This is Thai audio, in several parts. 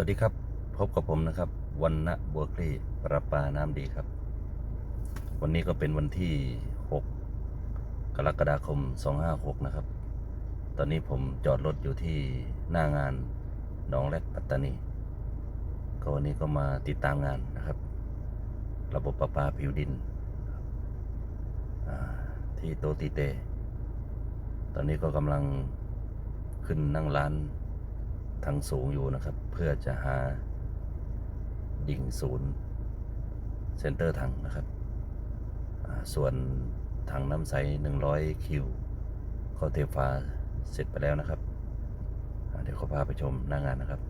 วัสดีครับ พบกับผมนะครับวันณะบัวคลี่ประปาน้ำดีครับ วันนี้ก็เป็นวันที่ 6 กรกฎาคม 256 นะครับ ตอนนี้ผมจอดรถอยู่ที่หน้างานหนองแรกปัตตานีก็วันนี้ก็มาติดตามงานนะครับ ระบบประปาผิวดิน ที่โตติเต ตอนนี้ก็กำลังขึ้นนั่งร้าน ทางสูงอยู่นะครับ เพื่อจะหาดิ่งศูนย์เซนเตอร์ถังนะครับ ส่วนถังน้ำใส 100 คิวก็เทฟ้าเสร็จไปแล้วนะครับ เดี๋ยวเขาพาไปชมหน้างานนะครับ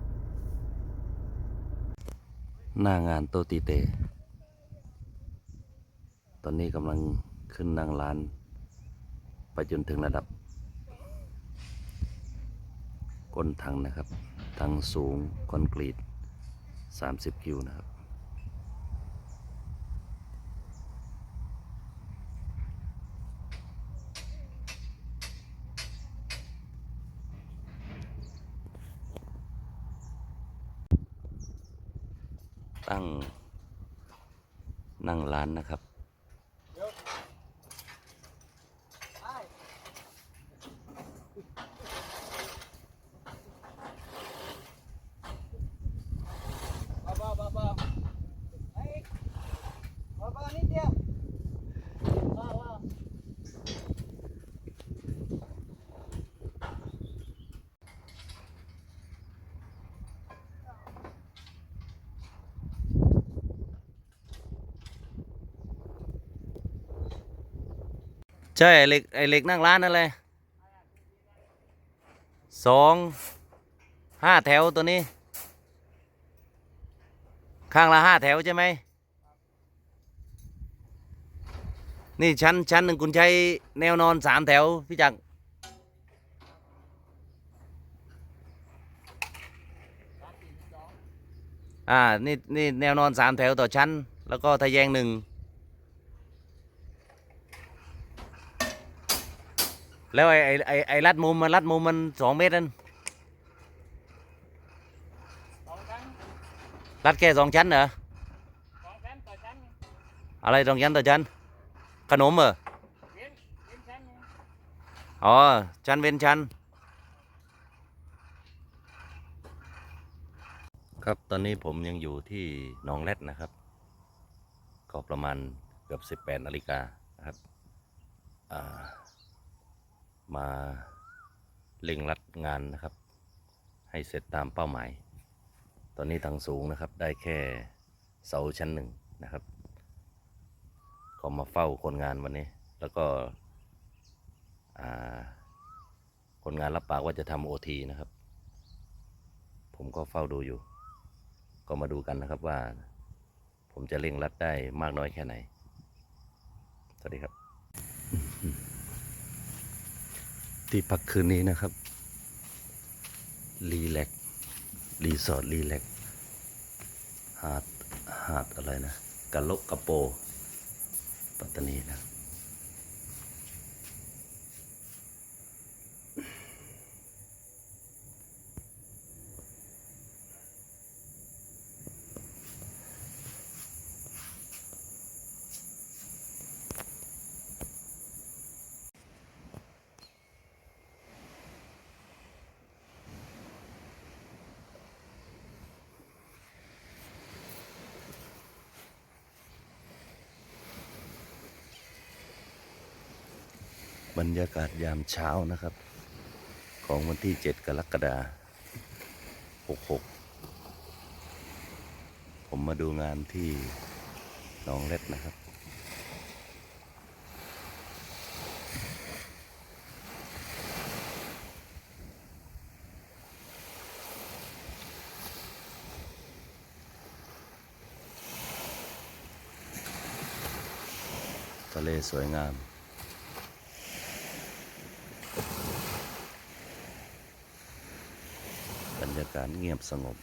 หน้างานโตตีเต ตอนนี้กำลังขึ้นนั่งร้าน ไปจนถึงระดับ ก้นถังนะครับถังสูงคอนกรีต 30 คิวนะครับ ตั้งนั่งร้านนะครับ เบาเบาเบาเบาไอ้เบาเบานิดเดียวเบาเบา ใช่ไอเหล็กไอเหล็กนั่งร้านนั่นเลยสองห้าแถวตัวนี้ ข้างละห้าแถวใช่ไหมนี่ชั้นชั้นหนึ่งคุณใช้แนวนอนสามแถวพี่จักรอ่า นี่นี่แนวนอนสามแถวต่อชั้น แล้วก็ทะแยงหนึ่ง แล้วไอ้ไอ้ไอ้รัดมุมมันรัดมุมมันสองเมตรนั่นรัดแค่สองชั้นเหรอสองชั้นต่อชั้นอะไรสองชั้นต่อชั้น ขนมเหรออ๋อชั้นเว้นชั้น ครับตอนนี้ผมยังอยู่ที่หนองแรดนะครับ ก็ประมาณเกือบ 18นาฬิกานะครับอ่า มาเร่งรัดงานนะครับ ให้เสร็จตามเป้าหมาย ตอนนี้ทางสูงนะครับได้แค่เสาชั้นหนึ่งนะครับก็มาเฝ้าคนงานวันนี้ แล้วก็คนงานรับปากว่าจะทำโอทีนะครับ ผมก็เฝ้าดูอยู่ ก็มาดูกันนะครับว่า ผมจะเร่งรัดได้มากน้อยแค่ไหน สวัสดีครับ ที่พักคืนนี้นะครับ รีแลกซ์รีสอร์ทรีแลกซ์หาด หาดอะไรนะกะโลกกะโป ปัตตานีนะ บรรยากาศยามเช้านะครับ ของวันที่ 7 กรกฎาคม 66 ผมมาดูงานที่หนองเล็ดนะครับ ทะเลสวยงาม บ รยากาศเงียบสงบ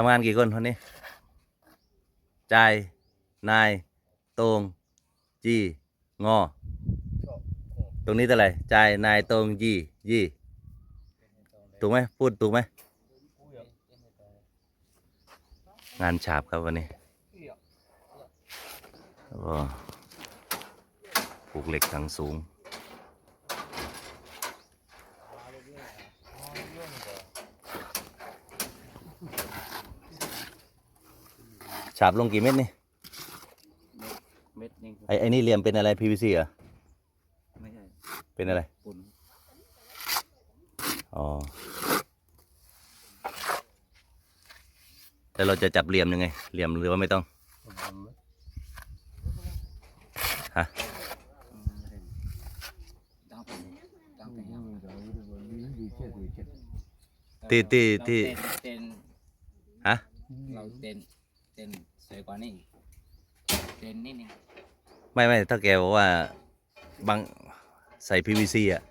ทำงานกี่คนคนนี้ ใจ นาย ตรง จี งอ ตรงนี้เท่าไหร่ใจ นาย ตรง จี ยี่ ถูกไหม พูดถูกไหม งานฉาบครับวันนี้แล้วก็ผูกเหล็กถังสูง ฉาบลงกี่เม็ดนี่เม็ดนึงไอ้ไอ้นี่เหลี่ยมเป็นอะไร PVC เหรอไม่ใช่เป็นอะไรปุ่นอ๋อแล้วเราจะจับเหลี่ยมยังไง เหลี่ยมหรือว่าไม่ต้องฮะตั้งเป็นตั้งเป็นที่ที่ที่เต้นฮะเราเต้น เต้นสวยกว่านี้เต้นนิดนึงไม่ไม่ถ้าแกบอกว่าบางใส่ PVC อะ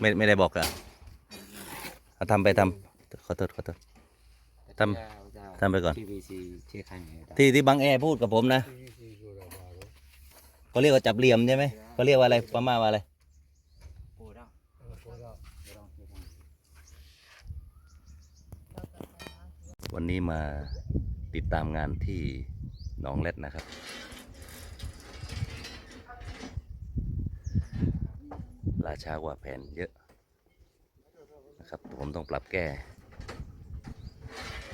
ไม่ไม่ได้บอกอะเอาทำไปทำขอโทษขอโทษ ทำทำไปก่อน PVC เชื่อใครไม่ได้ที่ที่บางแอพูดกับผมนะเขาเรียกว่าจับเหลี่ยมใช่ไหมเขาเรียกว่าอะไรประมาณว่าอะไร ปูแล้ว วันนี้มาติดตามงานที่หนองเล็ดนะครับ ราช้ากว่าแผนเยอะนะครับ ผมต้องปรับแก้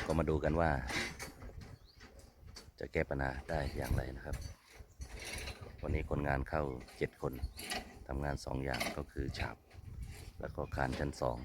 ก็มาดูกันว่า จะแก้ปัญหาได้อย่างไรนะครับ วันนี้คนงานเข้าเจ็ดคนทำงานสองอย่างก็คือฉาบ แล้วก็คานชั้นสอง